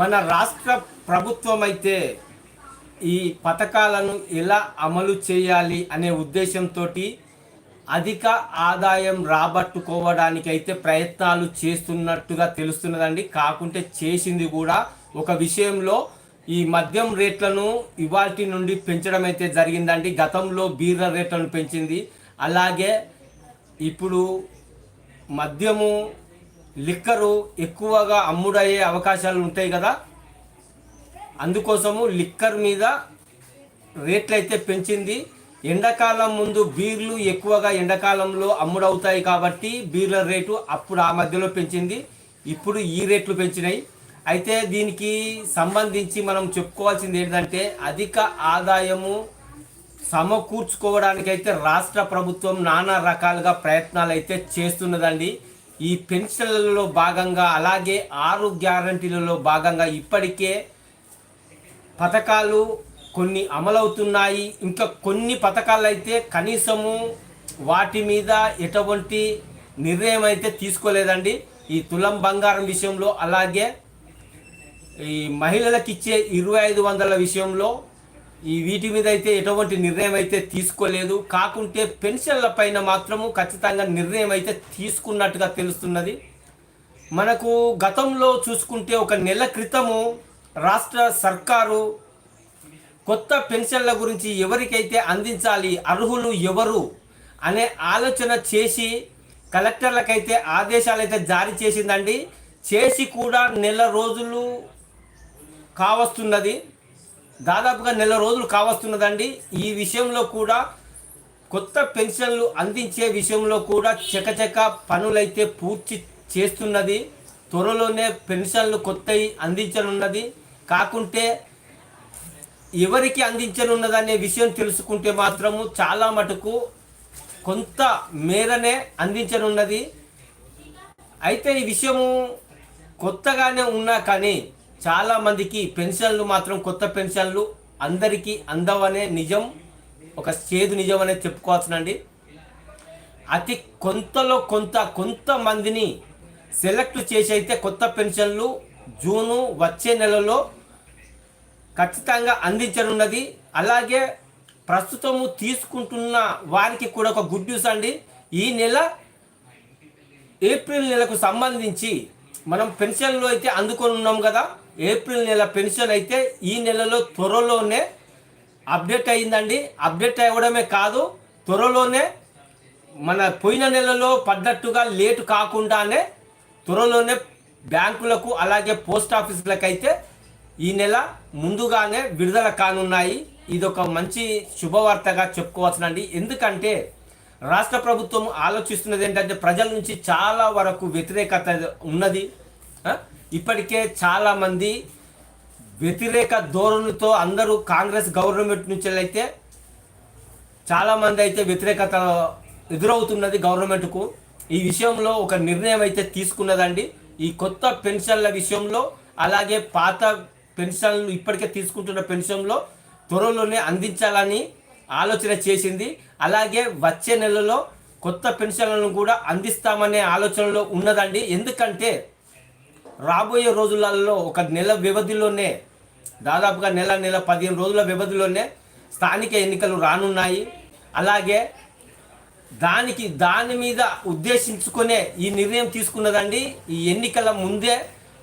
మన రాష్ట్ర ప్రభుత్వం అయితే ఈ పథకాలను ఎలా అమలు చేయాలి అనే ఉద్దేశంతో అధిక ఆదాయం రాబట్టుకోవడానికి అయితే ప్రయత్నాలు చేస్తున్నట్టుగా తెలుస్తున్నదండి. కాకుంటే చేసింది కూడా ఒక విషయంలో ఈ మద్యం రేట్లను ఇవాటి నుండి పెంచడం అయితే జరిగిందండి. గతంలో బీర్ల రేట్లను పెంచింది. అలాగే ఇప్పుడు మద్యము లిక్కరు ఎక్కువగా అమ్ముడయ్యే అవకాశాలు ఉంటాయి కదా? అందుకోసము లిక్కర్ మీద రేట్లు అయితే పెంచింది. ఎండాకాలం ముందు బీర్లు ఎక్కువగా ఎండాకాలంలో అమ్ముడవుతాయి కాబట్టి బీర్ల రేటు అప్పుడు ఆ మధ్యలో పెంచింది. ఇప్పుడు ఈ రేట్లు పెంచినాయి. అయితే దీనికి సంబంధించి మనం చెప్పుకోవాల్సింది ఏంటంటే అధిక ఆదాయము సమకూర్చుకోవడానికైతే రాష్ట్ర ప్రభుత్వం నానా రకాలుగా ప్రయత్నాలు అయితే చేస్తున్నదండి. ఈ పెన్షన్లలో భాగంగా అలాగే ఆరు గ్యారంటీలలో భాగంగా ఇప్పటికే పథకాలు కొన్ని అమలవుతున్నాయి. ఇంకా కొన్ని పథకాలు అయితే కనీసము వాటి మీద ఎటువంటి నిర్ణయం అయితే తీసుకోలేదండి. ఈ తులం బంగారం విషయంలో అలాగే ఈ మహిళలకు ఇచ్చే ఇరవై ఐదు వందల విషయంలో ఈ వీటి మీద అయితే ఎటువంటి నిర్ణయం అయితే తీసుకోలేదు. కాకుంటే పెన్షన్ల పైన మాత్రము ఖచ్చితంగా నిర్ణయం అయితే తీసుకున్నట్టుగా తెలుస్తున్నది. మనకు గతంలో చూసుకుంటే ఒక నెల క్రితము రాష్ట్ర సర్కారు కొత్త పెన్షన్ల గురించి ఎవరికైతే అందించాలి అర్హులు ఎవరు అనే ఆలోచన చేసి కలెక్టర్లకైతే ఆదేశాలు అయితే జారీ చేసిందండి. చేసి కూడా నెల రోజులు కావస్తున్నది. దాదాపుగా నెల రోజులు కావస్తున్నదండి. ఈ విషయంలో కూడా కొత్త పెన్షన్లు అందించే విషయంలో కూడా చకచక పనులైతే పూర్తి చేస్తున్నది. త్వరలోనే పెన్షన్లు కొత్తవి అందించనున్నది. కాకుంటే ఎవరికి అందించనున్నదనే విషయం తెలుసుకుంటే మాత్రము చాలా మటుకు కొంత మేరనే అందించనున్నది. అయితే ఈ విషయము కొత్తగానే ఉన్నా కానీ చాలా మందికి పెన్షన్లు మాత్రం కొత్త పెన్షన్లు అందరికీ అందవనే నిజం. ఒక చేదు నిజం అనేది చెప్పుకోవచ్చునండి అతి కొంతలో కొంత కొంతమందిని సెలెక్ట్ చేసి అయితే కొత్త పెన్షన్లు జూను వచ్చే నెలలో ఖచ్చితంగా అందించనున్నది. అలాగే ప్రస్తుతము తీసుకుంటున్న వారికి కూడా ఒక గుడ్ న్యూస్ అండి. ఈ నెల ఏప్రిల్ నెలకు సంబంధించి మనం పెన్షన్లు అయితే అందుకొని ఉన్నాం కదా. ఏప్రిల్ నెల పెన్షన్ అయితే ఈ నెలలో త్వరలోనే అప్డేట్ అయిందండి అప్డేట్ అవ్వడమే కాదు త్వరలోనే మన పోయిన నెలలో పడ్డట్టుగా లేటు కాకుండానే త్వరలోనే బ్యాంకులకు అలాగే పోస్ట్ ఆఫీసులకు అయితే ఈ నెల ముందుగానే విడుదల కానున్నాయి. ఇది ఒక మంచి శుభవార్తగా చెప్పుకోవచ్చునండి. ఎందుకంటే రాష్ట్ర ప్రభుత్వం ఆలోచిస్తున్నది ఏంటంటే ప్రజల నుంచి చాలా వరకు వ్యతిరేకత ఉన్నది. ఇప్పటికే చాలామంది వ్యతిరేక ధోరణితో అందరూ కాంగ్రెస్ గవర్నమెంట్ నుంచి అయితే చాలామంది అయితే వ్యతిరేకత ఎదురవుతున్నది గవర్నమెంట్కు. ఈ విషయంలో ఒక నిర్ణయం అయితే తీసుకున్నదండి. ఈ కొత్త పెన్షన్ల విషయంలో అలాగే పాత పెన్షన్లు ఇప్పటికే తీసుకుంటున్న పెన్షన్లో త్వరలోనే అందించాలని ఆలోచన చేసింది. అలాగే వచ్చే నెలలో కొత్త పెన్షన్లను కూడా అందిస్తామనే ఆలోచనలో ఉన్నదండి. ఎందుకంటే రాబోయే రోజులలో ఒక నెల వ్యవధిలోనే దాదాపుగా నెల నెల పదిహేను రోజుల వ్యవధిలోనే స్థానిక ఎన్నికలు రానున్నాయి. అలాగే దానికి దాని మీద ఉద్దేశించుకునే ఈ నిర్ణయం తీసుకున్నదండి ఈ ఎన్నికల ముందే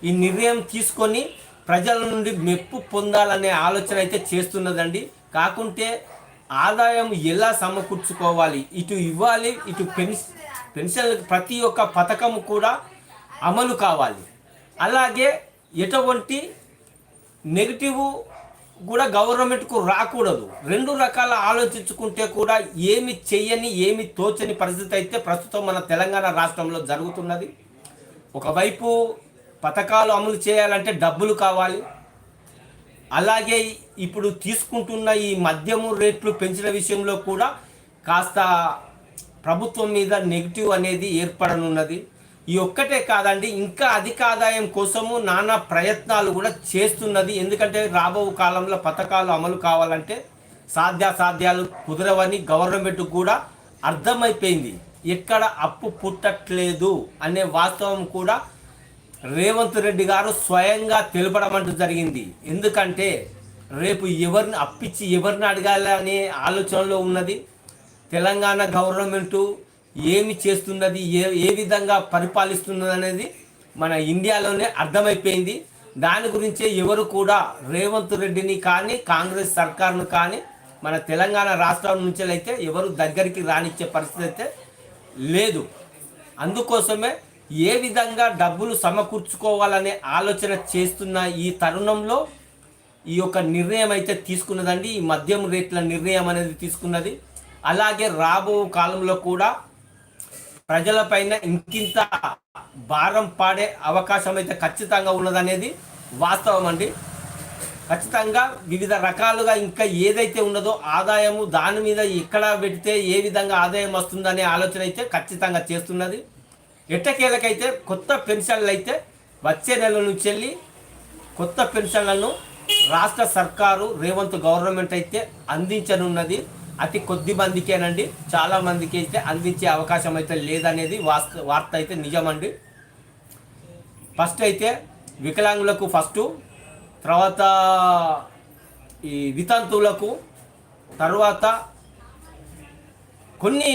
ఈ నిర్ణయం తీసుకొని ప్రజల నుండి మెప్పు పొందాలనే ఆలోచన అయితే చేస్తున్నదండి. కాకుంటే ఆదాయం ఎలా సమకూర్చుకోవాలి ఇటు ఇవ్వాలి ఇటు పెన్స్ పెన్షన్ ప్రతి ఒక్క పథకం కూడా అమలు కావాలి. అలాగే ఎటువంటి నెగిటివ్ కూడా గవర్నమెంట్కు రాకూడదు. రెండు రకాల ఆలోచించుకుంటే కూడా ఏమి చెయ్యని ఏమి తోచని పరిస్థితి అయితే ప్రస్తుతం మన తెలంగాణ రాష్ట్రంలో జరుగుతున్నది. ఒకవైపు పథకాలు అమలు చేయాలంటే డబ్బులు కావాలి. అలాగే ఇప్పుడు తీసుకుంటున్న ఈ మద్యము రేట్లు పెంచిన విషయంలో కూడా కాస్త ప్రభుత్వం మీద నెగిటివ్ అనేది ఏర్పడనున్నది. ఈ ఒక్కటే కాదండి ఇంకా అధిక ఆదాయం కోసము నానా ప్రయత్నాలు కూడా చేస్తున్నది. ఎందుకంటే రాబో కాలంలో పథకాలు అమలు కావాలంటే సాధ్యాసాధ్యాలు కుదరవని గవర్నమెంట్ కూడా అర్థమైపోయింది. ఎక్కడ అప్పు పుట్టట్లేదు అనే వాస్తవం కూడా రేవంత్ రెడ్డి గారు స్వయంగా తెలపడం అంటూ జరిగింది. ఎందుకంటే రేపు ఎవరిని అప్పిచ్చి ఎవరిని అడగాలనే ఆలోచనలో ఉన్నది. తెలంగాణ గవర్నమెంటు ఏమి చేస్తున్నది ఏ ఏ విధంగా పరిపాలిస్తున్నది అనేది మన ఇండియాలోనే అర్థమైపోయింది. దాని గురించే ఎవరు కూడా రేవంత్ రెడ్డిని కానీ కాంగ్రెస్ సర్కార్ను కానీ మన తెలంగాణ రాష్ట్రం నుంచి అయితే ఎవరు దగ్గరికి రానిచ్చే పరిస్థితి అయితే లేదు. అందుకోసమే ఏ విధంగా డబ్బులు సమకూర్చుకోవాలనే ఆలోచన చేస్తున్న ఈ తరుణంలో ఈ యొక్క నిర్ణయం అయితే తీసుకున్నదండి. ఈ మద్యం రేట్ల నిర్ణయం అనేది తీసుకున్నది. అలాగే రాబో కాలంలో కూడా ప్రజలపైన ఇంకింత భారం పాడే అవకాశం అయితే ఖచ్చితంగా ఉన్నదనేది వాస్తవం అండి. ఖచ్చితంగా వివిధ రకాలుగా ఇంకా ఏదైతే ఉన్నదో ఆదాయము దాని మీద ఎక్కడ పెడితే ఏ విధంగా ఆదాయం వస్తుందనే ఆలోచన అయితే ఖచ్చితంగా చేస్తున్నది. ఎట్టకేలకైతే కొత్త పెన్షన్లు అయితే వచ్చే నెల నుంచి వెళ్ళి కొత్త పెన్షన్లను రాష్ట్ర సర్కారు రేవంత్ గవర్నమెంట్ అయితే అందించనున్నది. అతి కొద్ది మందికేనండి. చాలా మందికి అయితే అందించే అవకాశం అయితే లేదనేది వాస్త వార్త అయితే నిజమండి. ఫస్ట్ అయితే వికలాంగులకు ఫస్ట్ తర్వాత ఈ వితంతువులకు తర్వాత కొన్ని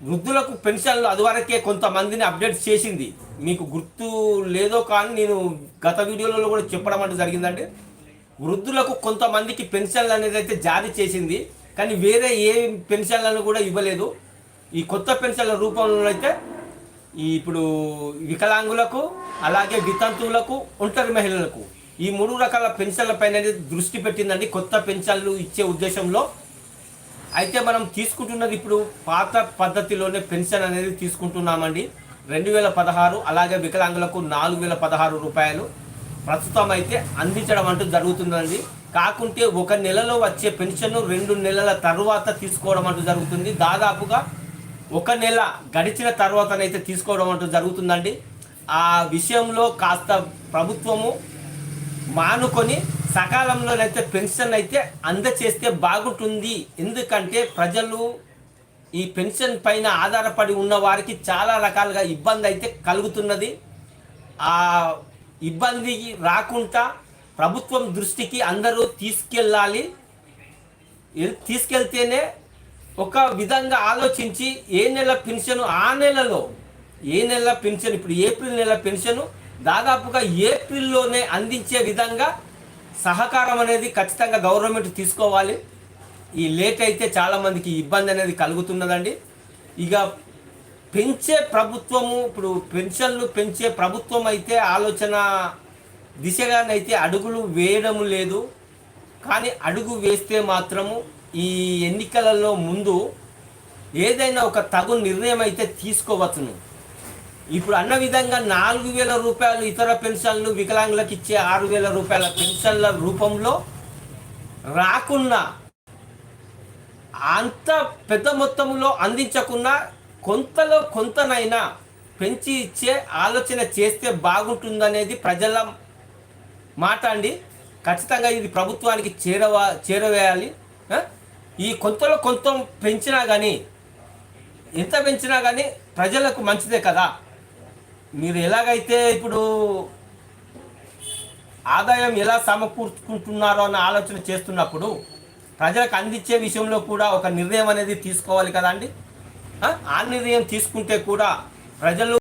వృద్ధులకు పెన్షన్లు అదివరకే కొంతమందిని అప్డేట్ చేసింది. మీకు గుర్తు లేదో కానీ నేను గత వీడియోలలో కూడా చెప్పడం అంటే జరిగిందండి. వృద్ధులకు కొంతమందికి పెన్షన్లు అనేది అయితే జారీ చేసింది. కానీ వేరే ఏ పెన్షన్లను కూడా ఇవ్వలేదు. ఈ కొత్త పెన్షన్ల రూపంలో అయితే ఈ ఇప్పుడు వికలాంగులకు అలాగే వితంతువులకు ఒంటరి మహిళలకు ఈ మూడు రకాల పెన్షన్ల పైన దృష్టి పెట్టిందండి కొత్త పెన్షన్లు ఇచ్చే ఉద్దేశంలో. అయితే మనం తీసుకుంటున్నది ఇప్పుడు పాత పద్ధతిలోనే పెన్షన్ అనేది తీసుకుంటున్నామండి. రెండు వేల పదహారు అలాగే వికలాంగులకు నాలుగు వేల పదహారు రూపాయలు ప్రస్తుతం అయితే అందించడం అంటూ జరుగుతుందండి. కాకుంటే ఒక నెలలో వచ్చే పెన్షన్ రెండు నెలల తర్వాత తీసుకోవడం అంటూ జరుగుతుంది. దాదాపుగా ఒక నెల గడిచిన తర్వాతనైతే తీసుకోవడం అంటూ జరుగుతుందండి. ఆ విషయంలో కాస్త ప్రభుత్వము మానుకొని సకాలంలోనైతే పెన్షన్ అయితే అందచేస్తే బాగుంటుంది. ఎందుకంటే ప్రజలు ఈ పెన్షన్ పైన ఆధారపడి ఉన్న వారికి చాలా రకాలుగా ఇబ్బంది అయితే కలుగుతున్నది. ఆ ఇబ్బంది రాకుండా ప్రభుత్వం దృష్టికి అందరూ తీసుకెళ్ళాలి. తీసుకెళ్తేనే ఒక విధంగా ఆలోచించి ఏ నెల పెన్షన్ ఆ నెలలో ఏ నెల పెన్షన్ ఇప్పుడు ఏప్రిల్ నెల పెన్షన్ దాదాపుగా ఏప్రిల్లోనే అందించే విధంగా సహకారం అనేది ఖచ్చితంగా గవర్నమెంట్ తీసుకోవాలి. ఈ లేట్ అయితే చాలామందికి ఇబ్బంది అనేది కలుగుతున్నదండి. ఇక పెంచే ప్రభుత్వము ఇప్పుడు పెన్షన్లు పెంచే ప్రభుత్వం అయితే ఆలోచన దిశగానైతే అడుగులు వేయడం లేదు. కానీ అడుగు వేస్తే మాత్రము ఈ ఎన్నికలలో ముందు ఏదైనా ఒక తగు నిర్ణయం అయితే తీసుకోవచ్చును. ఇప్పుడు అన్న విధంగా నాలుగు వేల రూపాయలు ఇతర పెన్షన్లు వికలాంగులకు ఇచ్చే ఆరు వేల రూపాయల పెన్షన్ల రూపంలో రాకున్నా అంత పెద్ద మొత్తంలో అందించకున్నా కొంతలో కొంతనైనా పెంచి ఇచ్చే ఆలోచన చేస్తే బాగుంటుందనేది ప్రజల మాట అండి ఖచ్చితంగా ఇది ప్రభుత్వానికి చేరవా చేరవేయాలి. ఈ కొంతలో కొంత పెంచినా కానీ ఎంత పెంచినా కానీ ప్రజలకు మంచిదే కదా. మీరు ఎలాగైతే ఇప్పుడు ఆదాయం ఎలా సమకూర్చుకుంటున్నారో అన్న ఆలోచన చేస్తున్నప్పుడు ప్రజలకు అందించే విషయంలో కూడా ఒక నిర్ణయం అనేది తీసుకోవాలి కదండి ఆ? ఆ నిర్ణయం తీసుకుంటే కూడా ప్రజలు